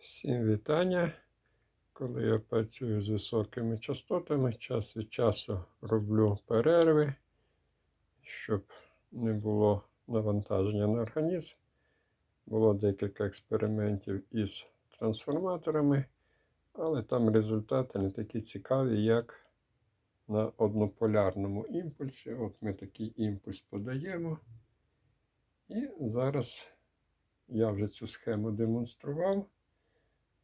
Всім вітання. Коли я працюю з високими частотами, час від часу роблю перерви, щоб не було навантаження на організм. Було декілька експериментів із трансформаторами, але там результати не такі цікаві, як на однополярному імпульсі. От ми такий імпульс подаємо. І зараз я вже цю схему демонстрував.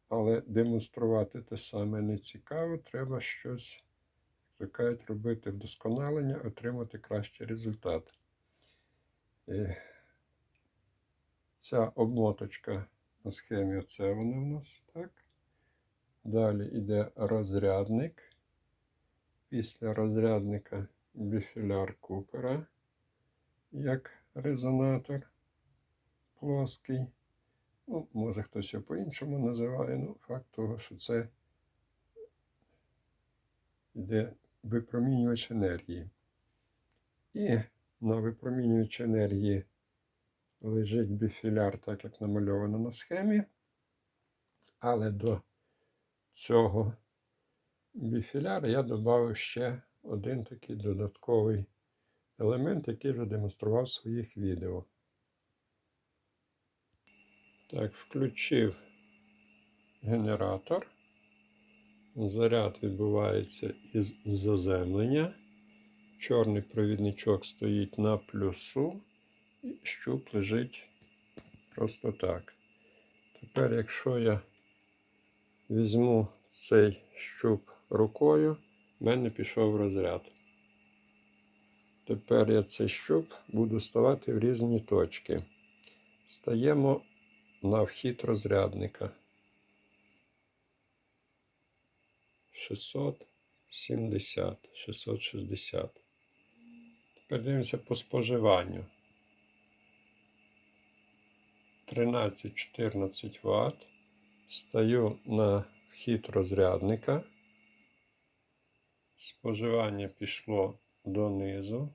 Але демонструвати те саме не цікаво, треба щось, як кажуть, робити вдосконалення, отримати кращий результат. І ця обмоточка на схемі, оце вона в нас, так. Далі йде розрядник. Після розрядника біфіляр Купера, як резонатор плоский. Ну, може хтось його по-іншому називає, ну, факт того, що це йде випромінювач енергії. І на випромінювач енергії лежить біфіляр, так як намальовано на схемі. Але до цього біфіляра я додав ще один такий додатковий елемент, який вже демонстрував в своїх відео. Так, включив генератор. Заряд відбувається із заземлення. Чорний провідничок стоїть на плюсу, і щуп лежить просто так. Тепер, якщо я візьму цей щуп рукою, в мене пішов розряд. Тепер я цей щуп буду ставати в різні точки. Стаємо на вхід розрядника. 670, 660. Тепер дивимося по споживанню. 13-14 Вт. Стаю на вхід розрядника. Споживання пішло донизу.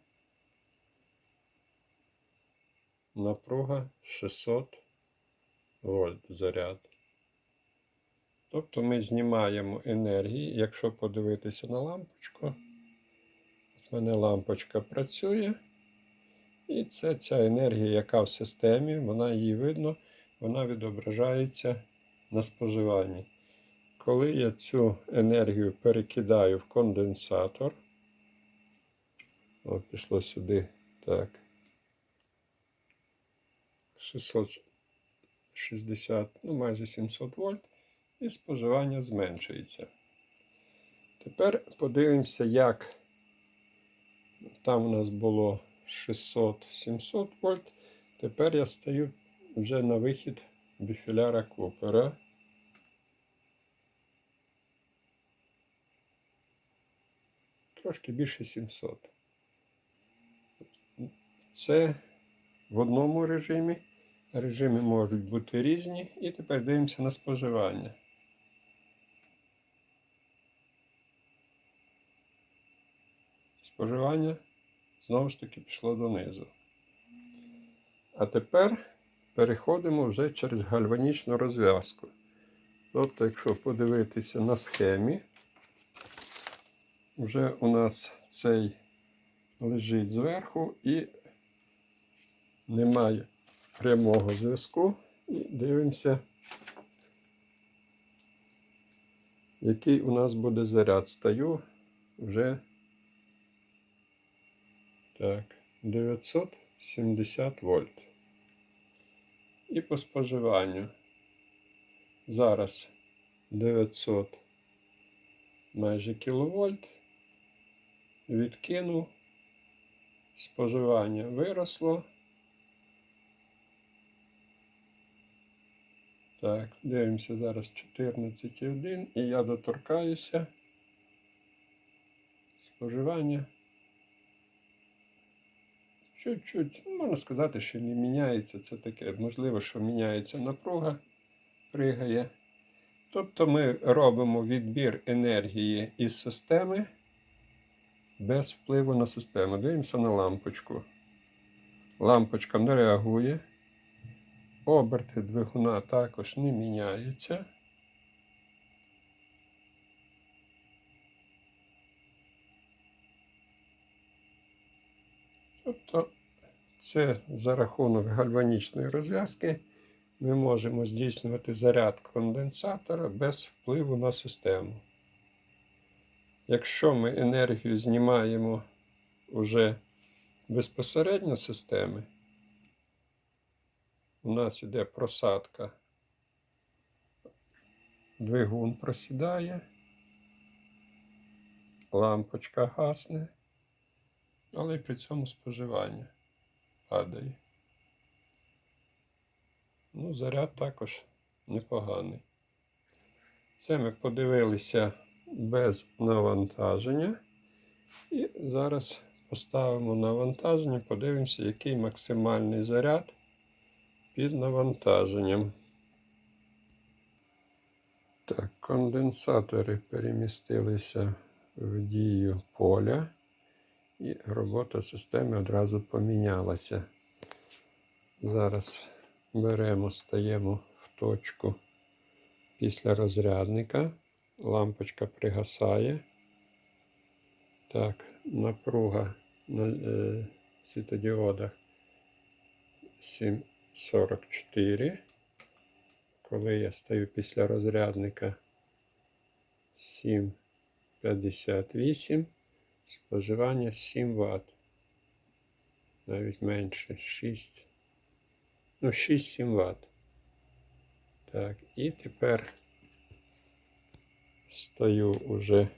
Напруга 600 вольт заряд. Тобто ми знімаємо енергії, якщо подивитися на лампочку. В мене лампочка працює. І це ця енергія, яка в системі, вона її видно, вона відображається на споживанні. Коли я цю енергію перекидаю в конденсатор, о, пішло сюди, так, 600 60, ну майже 700 вольт, і споживання зменшується. Тепер подивимося, як там у нас було 600-700 вольт. Тепер я стаю вже на вихід біфіляра Купера. Трошки більше 700. Це в одному режимі. Режими можуть бути різні. І тепер дивимося на споживання. Споживання знову ж таки пішло донизу. А тепер переходимо вже через гальванічну розв'язку. Тобто, якщо подивитися на схемі, вже у нас цей лежить зверху і немає прямого зв'язку і дивимося, який у нас буде заряд. Стаю вже так, 970 вольт. І по споживанню. Зараз 900 майже кіловольт. Відкинув. Споживання виросло. Так, дивимося зараз 14,1 і я доторкаюся. Споживання. Чуть-чуть, можна сказати, що не міняється. Це таке, можливо, що міняється напруга, пригає. Тобто ми робимо відбір енергії із системи без впливу на систему. Дивимося на лампочку. Лампочка не реагує. Оберти двигуна також не міняються. Тобто це за рахунок гальванічної розв'язки ми можемо здійснювати заряд конденсатора без впливу на систему. Якщо ми енергію знімаємо уже безпосередньо з системи, у нас іде просадка, двигун просідає, лампочка гасне, але при цьому споживання падає. Ну, заряд також непоганий. Це ми подивилися без навантаження. І зараз поставимо навантаження, подивимося, який максимальний заряд під навантаженням. Так, конденсатори перемістилися в дію поля, і робота системи одразу помінялася. Зараз беремо, стаємо в точку після розрядника. Лампочка пригасає. Так, напруга на е, світодіодах 7,44. Коли я стаю після розрядника 7,58. Споживання 7 Вт. Навіть менше 6. Ну, 6-7 Вт. Так, і тепер стаю уже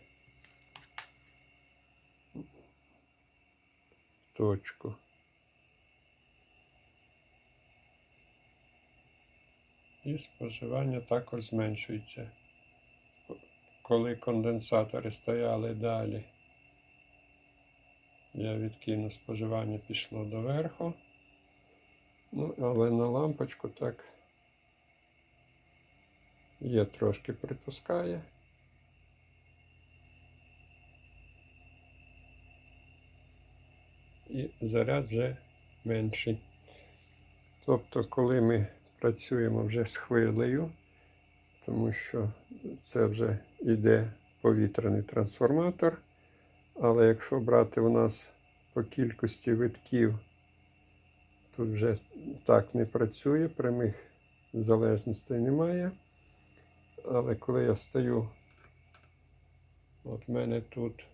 в точку. І споживання також зменшується. Коли конденсатори стояли далі, я відкину споживання пішло доверху. Ну, але на лампочку так є трошки припускає. І заряд вже менший. Тобто, коли ми працюємо вже з хвилею, тому що це вже йде повітряний трансформатор. Але якщо брати у нас по кількості витків, тут вже так не працює, прямих залежностей немає. Але коли я стою, от мене тут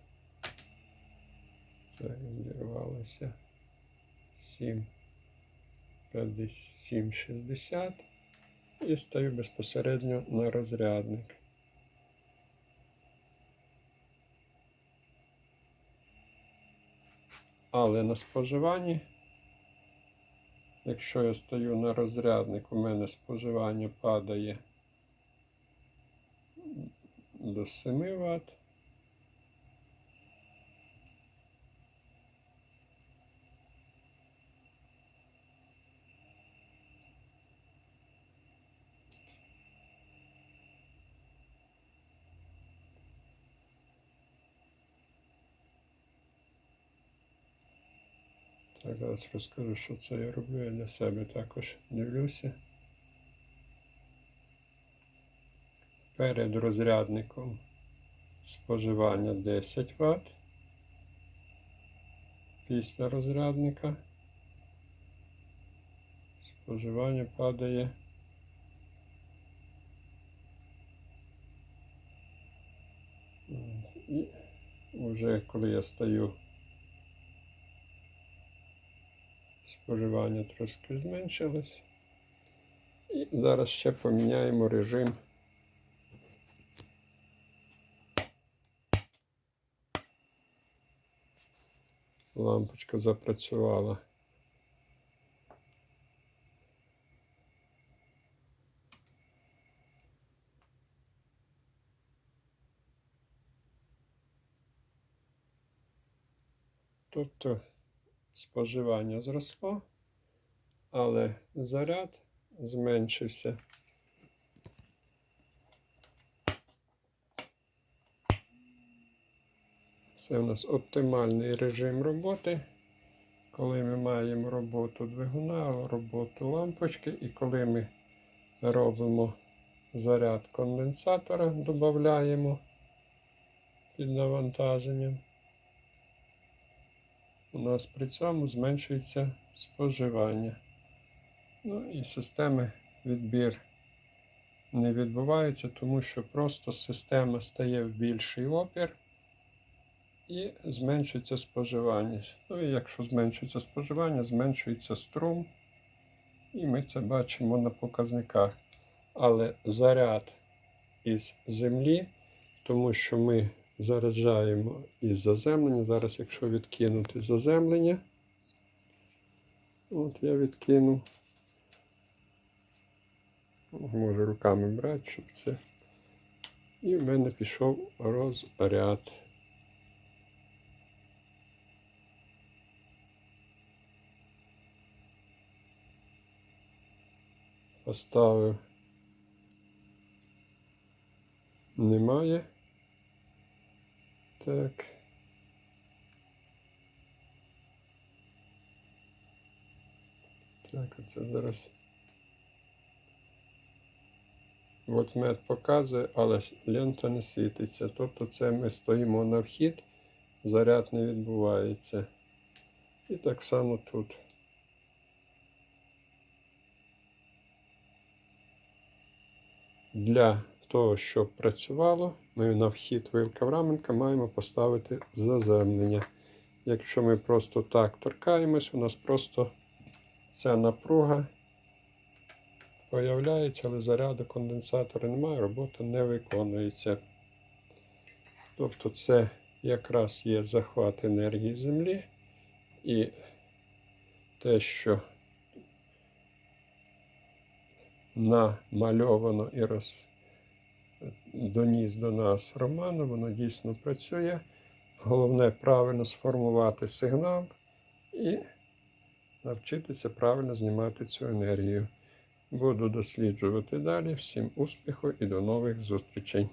зірвалося 7, 7, 60 і стаю безпосередньо на розрядник. Але на споживанні, якщо я стою на розрядник, у мене споживання падає до 7 Вт. Так, зараз розкажу, що це я роблю. Я для себе також дивлюся. Перед розрядником споживання 10 Вт. Після розрядника споживання падає. І вже коли я стою споживання трошки зменшилось. І зараз ще поміняємо режим. Лампочка запрацювала. Тобто споживання зросло, але заряд зменшився. Це у нас оптимальний режим роботи, коли ми маємо роботу двигуна, роботу лампочки, і коли ми робимо заряд конденсатора, додаємо під навантаженням, у нас при цьому зменшується споживання. Ну і системи відбір не відбувається, тому що просто система стає в більший опір і зменшується споживання. Ну і якщо зменшується споживання, зменшується струм, і ми це бачимо на показниках. Але заряд із землі, тому що ми заряджаємо із заземлення. Зараз, якщо відкинути заземлення, от я відкинув. Можу руками брати, щоб це. І в мене пішов розряд. Поставив. Немає. Так. Так, оце зараз. От мед показує, але лента не світиться. Тобто це ми стоїмо на вхід, заряд не відбувається. І так само тут. Для того, щоб працювало, ми на вхід вилка Враменка маємо поставити заземлення. Якщо ми просто так торкаємось, у нас просто ця напруга появляється, але заряду конденсатора немає, робота не виконується. Тобто це якраз є захват енергії Землі і те, що намальовано і роз... доніс до нас Роману, воно дійсно працює. Головне правильно сформувати сигнал і навчитися правильно знімати цю енергію. Буду досліджувати далі. Всім успіху і до нових зустрічей!